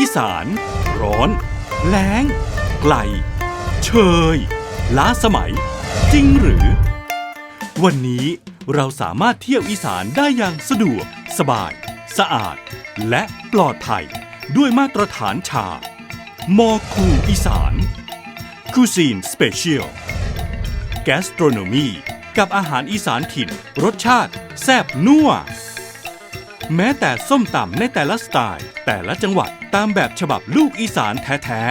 อีสาน ร้อน แล้ง ไกล เชย ล้าสมัย จริงหรือ วันนี้เราสามารถเที่ยวอีสานได้อย่างสะดวก สบาย สะอาด และปลอดภัย ด้วยมาตรฐานชา มอคูอีสานคูซีนสเปเชียลแกสโตรโนมีกับอาหารอีสานถิ่น รสชาติ แซ่บนัว แม้แต่ส้มตำในแต่ละสไตล์ แต่ละจังหวัดตามแบบฉบับลูกอีสานแท้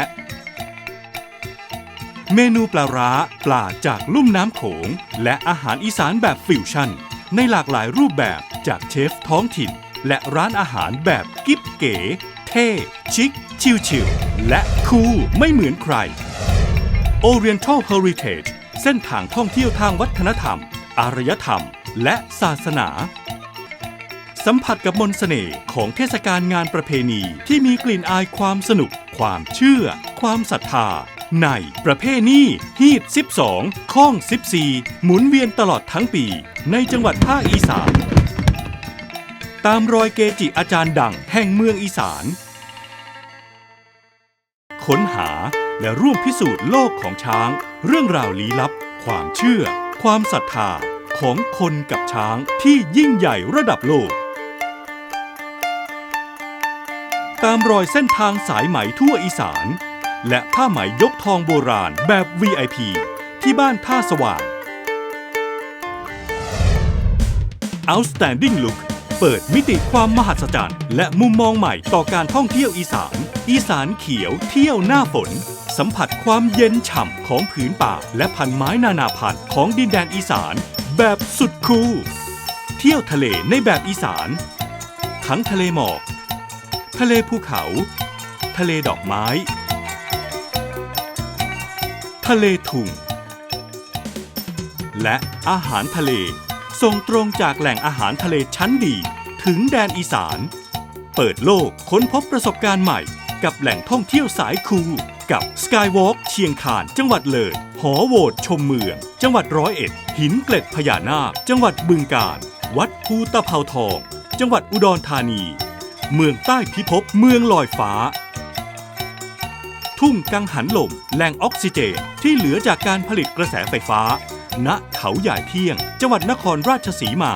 ๆ เมนูปลาร้าปลาจากลุ่มน้ำโขง และอาหารอีสานแบบฟิวชั่น ในหลากหลายรูปแบบจากเชฟท้องถิ่น และร้านอาหารแบบกิ๊บเก๋ เท่ ชิค ชิลๆและคูลไม่เหมือนใคร Oriental Heritage เส้นทางท่องเที่ยวทางวัฒนธรรม อารยธรรม และศาสนา สัมผัสกับมนต์เสน่ห์ของเทศกาลงานประเพณีที่มีกลิ่นอายความสนุก ความเชื่อ ความศรัทธา ในประเพณีฮีด 12 ข้อง 14 หมุนเวียนตลอดทั้งปี ในจังหวัดภาคอีสาน ตามรอยเกจิอาจารย์ดังแห่งเมืองอีสาน ค้นหาและร่วมพิสูจน์โลกของช้าง เรื่องราวลี้ลับ ความเชื่อ ความศรัทธาของคนกับช้างที่ยิ่งใหญ่ระดับโลก ตามรอยเส้นทางสายไหมทั่วอีสาน และผ้าไหมยกทองโบราณแบบ VIP ที่บ้านท่าสว่าง Outstanding Look เปิดมิติความมหัศจรรย์และมุมมองใหม่ต่อการท่องเที่ยวอีสาน อีสานเขียวเที่ยวหน้าฝน สัมผัสความเย็นฉ่ำของผืนป่า และพันไม้นานาพันธุ์ของดินแดนอีสาน แบบสุดคูลเที่ยวทะเลในแบบอีสาน ทั้งทะเลหมอก ทะเลภูเขา ทะเลดอกไม้ ทะเลทุ่ง และอาหารทะเล ส่งตรงจากแหล่งอาหารทะเลชั้นดี ถึงแดนอีสาน เปิดโลกค้นพบประสบการณ์ใหม่ กับแหล่งท่องเที่ยวสายคูกับ Skywalk เชียงคาน จังหวัดเลย หอโหวตชมเมือง จังหวัดร้อยเอ็ด หินเกล็ดพญานาค จังหวัดบึงกาฬ วัดภูตะเภาทอง จังหวัดอุดรธานี เมืองใต้พิภพเมืองลอยฟ้า ทุ่งกังหันลมแหล่งออกซิเจนที่เหลือจากการผลิตกระแสไฟฟ้า ณเขาใหญ่เที่ยง จังหวัดนครราชสีมา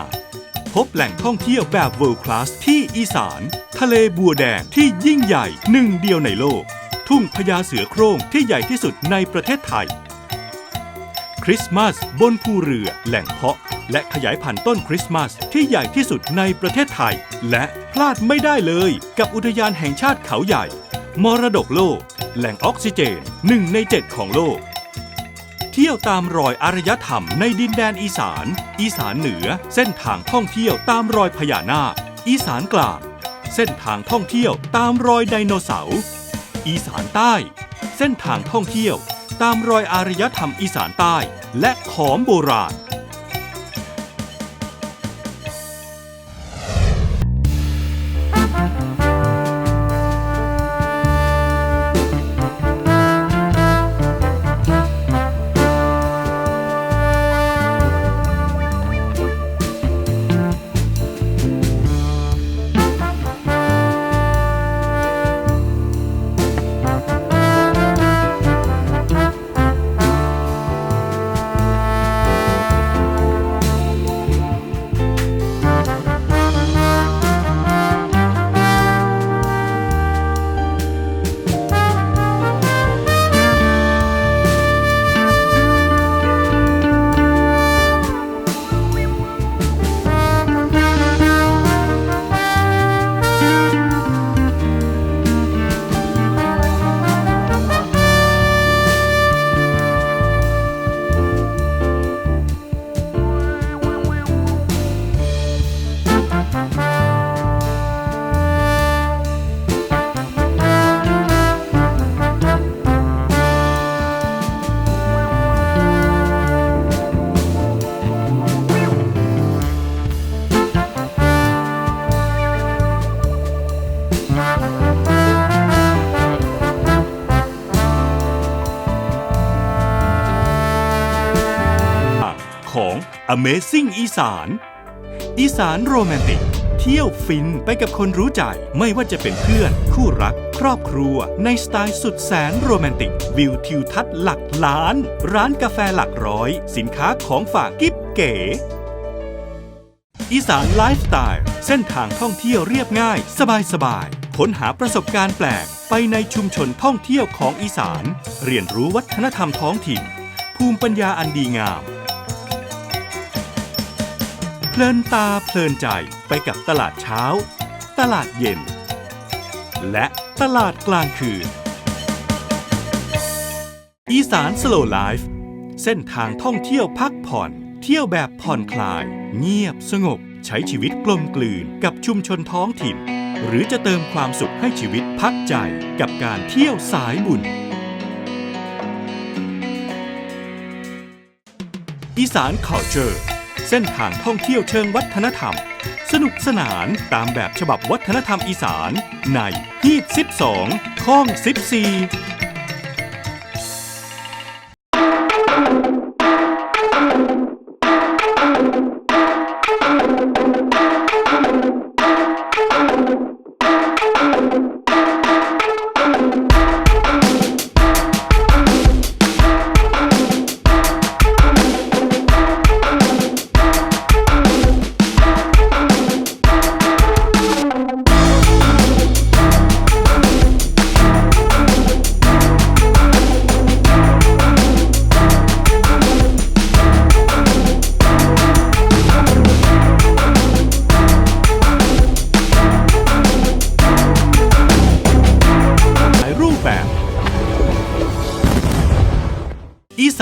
พบแหล่งท่องเที่ยวแบบ World Class ที่อีสาน ทะเลบัวแดงที่ยิ่งใหญ่หนึ่งเดียวในโลก ทุ่งพญาเสือโคร่งที่ใหญ่ที่สุดในประเทศไทยคริสต์มาสบนภูเรือแหล่งเพาะ และขยายพันธุ์ต้นคริสต์มาสที่ใหญ่ที่สุดในประเทศไทย และพลาดไม่ได้เลย กับอุทยานแห่งชาติเขาใหญ่ มรดกโลก แหล่งออกซิเจนหนึ่งในเจ็ดของโลก เที่ยวตามรอยอารยธรรมในดินแดนอีสาน อีสานเหนือ เส้นทางท่องเที่ยวตามรอยพญานาค อีสานกลาง เส้นทางท่องเที่ยวตามรอยไดโนเสาร์ อีสานใต้ เส้นทางท่องเที่ยว ตามรอยอารยธรรมอีสานใต้ และขอมโบราณ ของ Amazing อีสาน อีสานโรแมนติก เที่ยวฟินไปกับคนรู้ใจ ไม่ว่าจะเป็นเพื่อน คู่รัก ครอบครัว ในสไตล์สุดแสนโรแมนติก วิวทิวทัศน์หลักล้าน ร้านกาแฟหลักร้อย สินค้าของฝากกิ๊บเก๋อีสานไลฟ์สไตล์เส้นทางท่องเที่ยวเรียบง่าย สบายๆค้นหาประสบการณ์แปลก ไปในชุมชนท่องเที่ยวของอีสาน เรียนรู้วัฒนธรรมท้องถิ่น ภูมิปัญญาอันดีงาม เพลินตาเพลินใจไปกับตลาดเช้า ตลาดเย็น และตลาดกลางคืน อีสานสโลไลฟ์เส้นทางท่องเที่ยวพักผ่อน เที่ยวแบบผ่อนคลาย เงียบสงบ ใช้ชีวิตกลมกลืนกับชุมชนท้องถิ่น หรือจะเติมความสุขให้ชีวิตพักใจกับการเที่ยวสายบุญอีสาน Culture เส้นทางท่องเที่ยวเชิงวัฒนธรรม สนุกสนานตามแบบฉบับวัฒนธรรมอีสาน ในฮีด12ข้อง14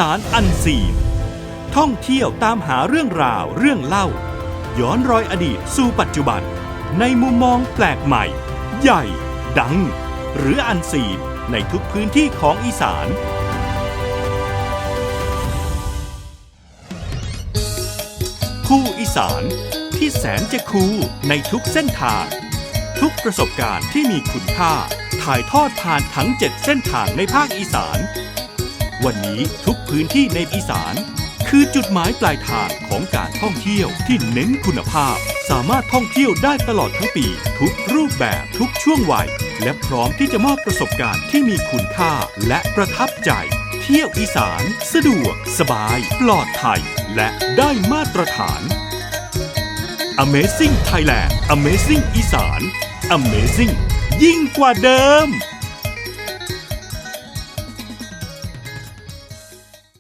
านอันซีนท่องเที่ยวตามหาเรื่องราวเรื่องเล่า ย้อนรอยอดีตสู่ปัจจุบัน ในมุมมองแปลกใหม่ ใหญ่ ดัง หรืออันซีนในทุกพื้นที่ของอีสานคู่อีสานที่แสนจะคูลในทุกเส้นทาง ทุกประสบการณ์ที่มีคุณค่า ถ่ายทอดผ่านทั้ง 7 เส้นทางในภาคอีสาน วันนี้ทุกพื้นที่ในอีสาน คือจุดหมายปลายทางของการท่องเที่ยวที่เน้นคุณภาพ สามารถท่องเที่ยวได้ตลอดทั้งปี ทุกรูปแบบทุกช่วงวัย และพร้อมที่จะมอบประสบการณ์ที่มีคุณค่าและประทับใจ เที่ยวอีสาน สะดวก สบาย ปลอดภัย และได้มาตรฐาน Amazing Thailand Amazing อีสาน Amazing ยิ่งกว่าเดิม